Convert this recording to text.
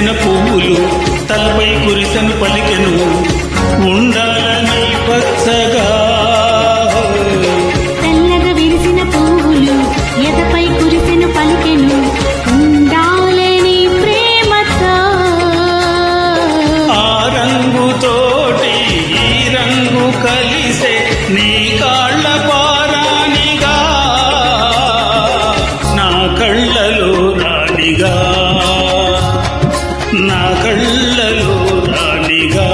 విరిసిన పువ్వులు తలపై కురిసెను పలికెను. ఉండాలని పచ్చగా. తెల్లగా విరిసిన పువ్వులు ఎదపై కురిసెను పలికెను. ఉండాలని ప్రేమతో. ఆ రంగుతోటి ఈ రంగు కలిసే నా కళ్ళలో రాణిగా.